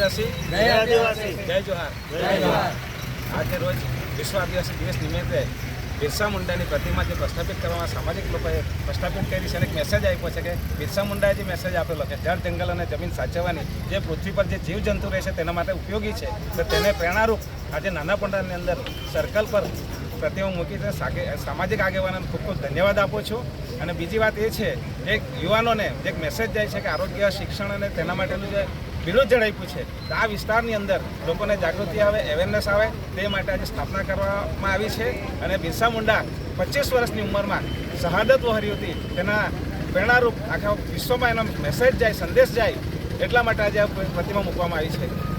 આદિવાસી. જય આદિવાસી. જય જોહાર. જય જોહાર. આજે રોજ વિશ્વ આદિવાસી દિવસ નિમિત્તે બિરસા મુંડાની પ્રતિમા જે પ્રસ્થાપિત કરવામાં સામાજિક લોકોએ પ્રસ્થાપિત કરી છે અને એક મેસેજ આપ્યો છે કે બિરસા મુંડાએ જે મેસેજ આપેલો કે જળ જંગલ અને જમીન સાચવવાની જે પૃથ્વી પર જે જીવજંતુ રહેશે તેના માટે ઉપયોગી છે તો તેને પ્રેરણારૂપ આજે નાના પંડાની અંદર સર્કલ પર પ્રતિમા મૂકીને સાગે- સામાજિક આગેવાનોને ખૂબ ખૂબ ધન્યવાદ આપું છું. અને બીજી વાત એ છે એક યુવાનોને એક મેસેજ જાય છે કે આરોગ્ય શિક્ષણ અને તેના માટેનું જે વિરોધ જણાવ્યું છે. આ વિસ્તારની અંદર લોકોને જાગૃતિ આવે અવેરનેસ આવે, તે માટે આજે સ્થાપના કરવામાં આવી છે. અને બિરસા મુંડા પચીસ વર્ષની ઉંમરમાં શહાદત વહરી હતી. તેના પ્રેરણારૂપ આખા વિશ્વમાં એનો મેસેજ જાય, સંદેશ જાય, એટલા માટે આજે આ પ્રતિમા મૂકવામાં આવી છે.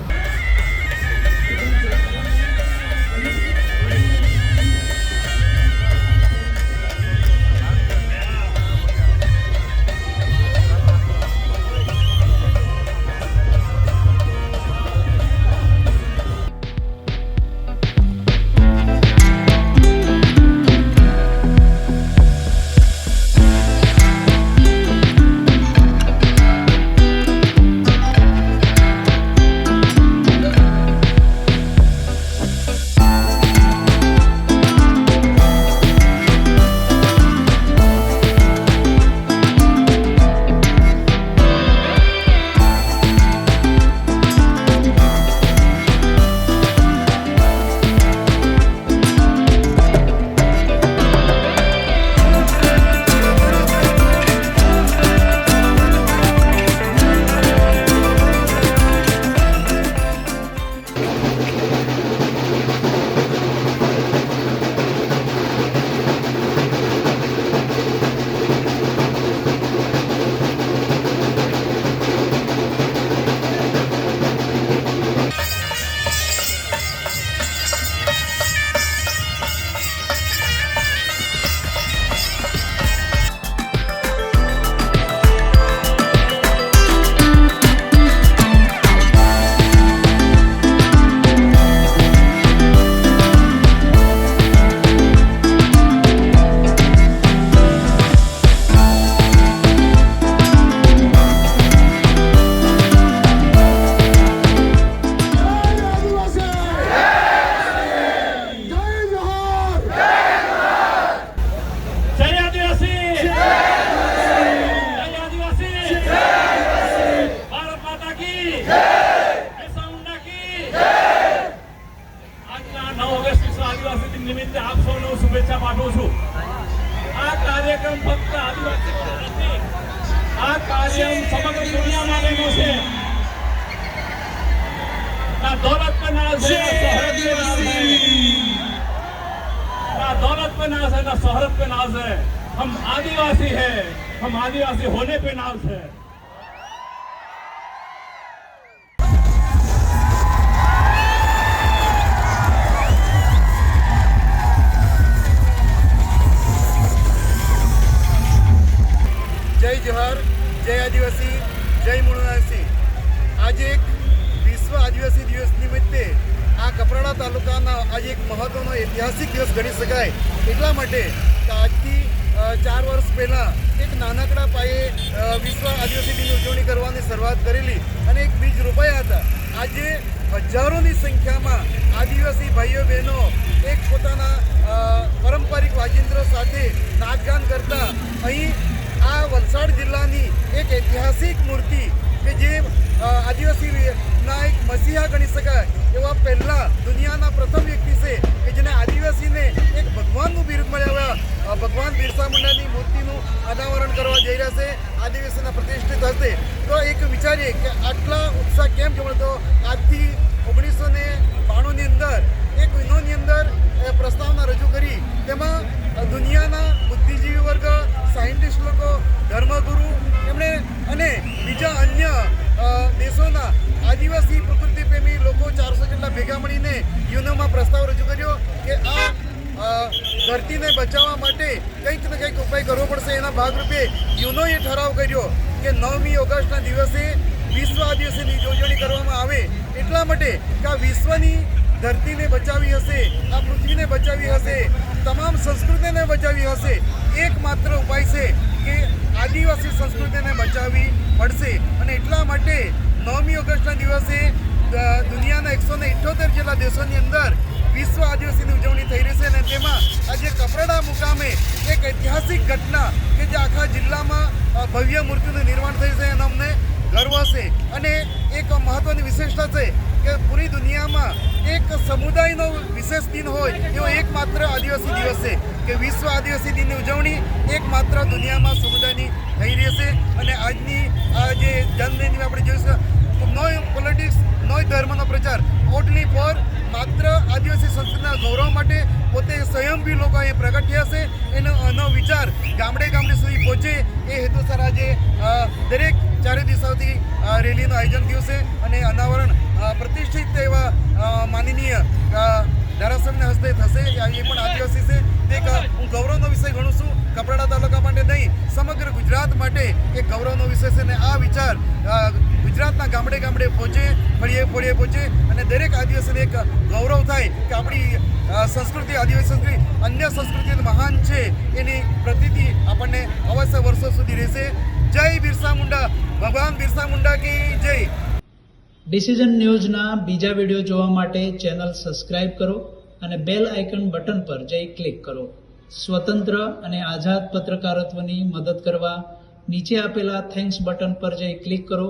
કાર્યક્રમ ફક્ત આદિવાસી નથી, આ કાર્યક્રમ સમગ્ર દુનિયા માટેનો છે. ના દોલત પર ના છે ના દોલત પર ના છે ના શહરત પર ના છે. હમ આદિવાસી હૈ, હમ આદિવાસી હોને पे नाज है આજે મહત્વનો ઐતિહાસિક દિવસ ગણી શકાય. એટલા માટે આજથી ચાર વર્ષ પહેલાં એક નાનકડા પાયે વિશ્વ આદિવાસી દિનની ઉજવણી કરવાની શરૂઆત કરેલી અને એક બીજ રોપાયા હતા. આજે હજારોની સંખ્યામાં આદિવાસી ભાઈઓ, બહેનો એક પોતાના પારંપરિક વાજિંત્ર સાથે નાચગાન કરતા. અહીં આ વલસાડ જિલ્લાની એક ઐતિહાસિક મૂર્તિ કે જે આદિવાસીના એક મસીહા ગણી શકાય અનાવરણ કરવા જઈ રહ્યા છે. આદિવાસીના પ્રતિષ્ઠિત હસ્તે. તો એક વિચારીએ કે આટલા ઉત્સાહ કેમ જોવા તો આજથી ઓગણીસો ને બાણુંની અંદર, એક વિનોની અંદર પ્રસ્તાવના રજૂ કરી. તેમાં દુનિયાના બુદ્ધિજીવી વર્ગ, સાયન્ટિસ્ટ લોકો, ધર્મગુરુ, એમણે અને બીજા અન્ય દેશોના આદિવાસી પ્રકૃતિ પ્રેમી લોકો ચારસો જેટલા ભેગા મળીને યુનોમાં પ્રસ્તાવ રજૂ કર્યો કે આ ધરતીને બચાવવા માટે કંઈક ને કંઈક ઉપાય કરવો પડશે. એના ભાગરૂપે યુનોએ ઠરાવ કર્યો કે નવમી ઓગસ્ટના દિવસે વિશ્વ આદિવાસીની ઉજવણી કરવામાં આવે. એટલા માટે કે આ વિશ્વની ધરતીને બચાવી હશે, આ પૃથ્વીને બચાવી હશે, તમામ સંસ્કૃતિને બચાવી હશે. એકમાત્ર ઉપાય છે કે આદિવાસી સંસ્કૃતિને બચાવવી પડશે. અને એટલા માટે નવમી ઓગસ્ટના દિવસે દુનિયાના એકસો ને ઇઠ્ઠોતેર જેટલા દેશોની અંદર વિશ્વ આદિવાસીની ઉજવણી થઈ રહી છે અને તેમાં આજે કપરાડા મુકામે એક ઐતિહાસિક ઘટના કે જે આખા જિલ્લામાં ભવ્ય મૂર્તિનું નિર્માણ થયું છે એનો અમને ગર્વ છે. અને એક મહત્વની વિશેષતા છે કે પૂરી દુનિયામાં એક સમુદાયનો વિશેષ દિન હોય, એવો એકમાત્ર આદિવાસી દિવસ છે કે વિશ્વ આદિવાસી દિનની ઉજવણી એકમાત્ર દુનિયામાં સમુદાયની થઈ રહી છે. અને આજની, આ જે જન્મદિન આપણે જોઈશું નો પોલિટિક્સ નોય ધર્મનો પ્રચાર. ઓટલી ફોર માત્ર આદિવાસી સંસ્કૃતિના ગૌરવ માટે પોતે સ્વયંભી લોકો અહીં પ્રગટ થયા છે. એનો એનો વિચાર ગામડે ગામડે સુધી પહોંચે એ હેતુસર આજે દરેક ચારે દિશાઓથી રેલીનું આયોજન થયું છે અને અનાવરણ પ્રતિષ્ઠિત એવા માનનીય ધારાસભ્યના હસ્તે થશે. એ પણ આદિવાસી છે. તે હું ગૌરવનો વિષય ગણું છું. કપરાડા તાલુકા માટે નહીં, સમગ્ર ગુજરાત માટે એ ગૌરવનો વિષય છે. અને આ વિચાર ગુજરાતના ગામડે ગામડે પહોંચે ફળીએ ફળીએ પહોંચે અને દરેક આદિવાસીને એક ગૌરવ થાય કે આપણી સંસ્કૃતિ, આદિવાસી સંસ્કૃતિ અન્ય સંસ્કૃતિ મહાન છે એની પ્રતિતિ આપણને અવશ્ય વર્ષો સુધી રહેશે. જય બિરસા મુંડા. ભગવાન બિરસા મુંડા કી જય. ડિસિઝન ન્યૂઝના બીજા વીડિયો જોવા માટે ચેનલ સબસ્ક્રાઇબ કરો અને બેલ આઇકન બટન પર જઈ ક્લિક કરો. સ્વતંત્ર અને આઝાદ પત્રકારત્વની મદદ કરવા નીચે આપેલા થેન્ક્સ બટન પર જઈ ક્લિક કરો.